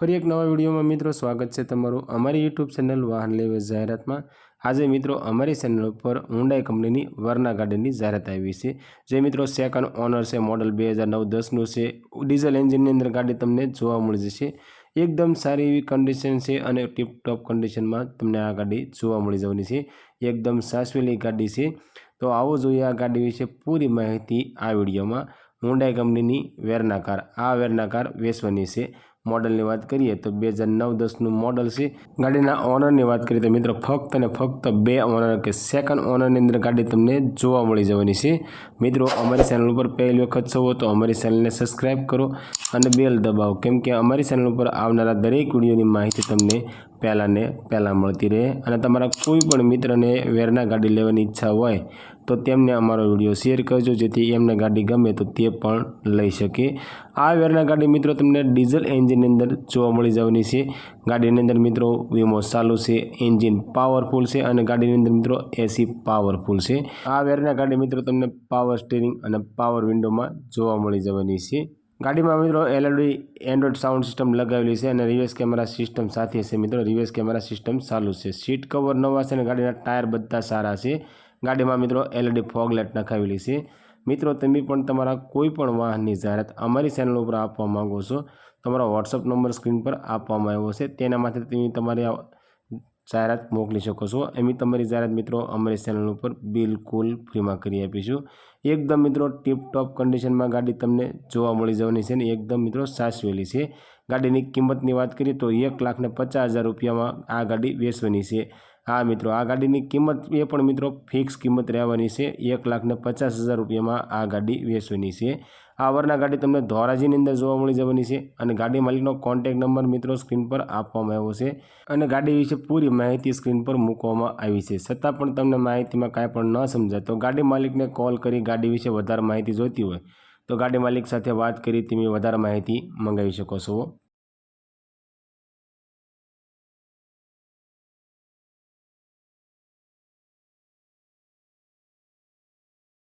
ફરી એક નવા વિડીયોમાં મિત્રો સ્વાગત છે તમારું અમારી યુટ્યુબ ચેનલ વાહન લેવે જાહેરાતમાં. આજે મિત્રો અમારી ચેનલ ઉપર હુંડાઈ કંપનીની વરના ગાડીની જાહેરાત આવી છે. જે મિત્રો સેકન્ડ ઓનર છે મોડલ બે હજાર નવ દસનું છે. ડીઝલ એન્જિનની અંદર ગાડી તમને જોવા મળી જશે. એકદમ સારી એવી કન્ડિશન છે અને ટીપટોપ કન્ડિશનમાં તમને આ ગાડી જોવા મળી જવાની છે. એકદમ સાસવેલી ગાડી છે. તો આવો જોઈએ આ ગાડી વિશે પૂરી માહિતી આ વિડીયોમાં. હુંડાઈ કંપનીની વેરના કાર આ વેરના કાર વેચવાની છે. મોડલની વાત કરીએ તો બે હજાર નવ દસનું મોડલ છે. ગાડીના ઓનરની વાત કરીએ તો મિત્રો ફક્ત અને ફક્ત બે ઓનર કે સેકન્ડ ઓનરની અંદર ગાડી તમને જોવા મળી જવાની છે. મિત્રો અમારી ચેનલ ઉપર પહેલી વખત છો તો અમારી ચેનલને સબસ્ક્રાઈબ કરો અને બેલ દબાવો. કેમ કે અમારી ચેનલ ઉપર આવનારા દરેક વિડીયોની માહિતી તમને પહેલાંને પહેલાં મળતી રહે અને તમારા કોઈ પણ મિત્રને વેરના ગાડી લેવાની ઈચ્છા હોય તો તેમને અમારો વીડિયો શેર કરજો, જેથી એમને ગાડી ગમે તો તે પણ લઈ શકે. આ વેરના ગાડી મિત્રો તમને ડીઝલ એન્જિનની અંદર જોવા મળી જવાની છે. ગાડીની અંદર મિત્રો વીમો ચાલુ છે, એન્જિન પાવરફુલ છે અને ગાડીની અંદર મિત્રો એસી પાવરફુલ છે. આ વેરના ગાડી મિત્રો તમને પાવર સ્ટીરિંગ અને પાવર વિન્ડોમાં જોવા મળી જવાની છે. ગાડીમાં મિત્રો એલઈડી, એન્ડ્રોઇડ સાઉન્ડ સિસ્ટમ લગાવેલી છે અને રિવર્સ કેમેરા સિસ્ટમ સાથે છે મિત્રો. રિવર્સ કેમેરા સિસ્ટમ ચાલુ છે. સીટ કવર નવા છે અને ગાડીના ટાયર બધા સારા છે. ગાડીમાં મિત્રો એલઈડી ફોગ લાઇટ નખાવેલી છે. મિત્રો, તમે પણ તમારા કોઈ પણ વાહનની જાહેરાત અમારી ચેનલ ઉપર આપવા માંગો છો, તમારો વોટ્સઅપ નંબર સ્ક્રીન પર આપવામાં આવ્યો છે. તેના માટે તમે તમારી જાહેરાત મોકલી શકો છો. એમ તમારી જાહેરાત મિત્રો અમારી ચેનલ ઉપર બિલકુલ ફ્રીમાં કરી આપીશું. એકદમ મિત્રો ટીપટોપ કન્ડિશનમાં ગાડી તમને જોવા મળી જવાની છે ને એકદમ મિત્રો સાચવેલી છે. ગાડીની કિંમતની વાત કરીએ તો એક લાખને પચાસ હજાર રૂપિયામાં આ ગાડી વેચવાની છે. હા મિત્રો, આ ગાડીની કિંમત એ પણ મિત્રો ફિક્સ કિંમત રહેવાની છે. એક લાખને પચાસ હજાર રૂપિયામાં આ ગાડી વેચવાની છે. આ વરના ગાડી તમને ધોરાજીની અંદર જોવા મળી જવાની છે અને ગાડી માલિકનો કોન્ટેક નંબર મિત્રો સ્ક્રીન પર આપવામાં આવ્યો છે અને ગાડી વિશે પૂરી માહિતી સ્ક્રીન પર મૂકવામાં આવી છે. છતાં પણ તમને માહિતીમાં કાંઈ પણ ન સમજાય તો ગાડી માલિકને કોલ કરી ગાડી વિશે વધારે માહિતી જોઈતી હોય તો ગાડી માલિક સાથે વાત કરી તમે વધારે માહિતી મંગાવી શકો છો.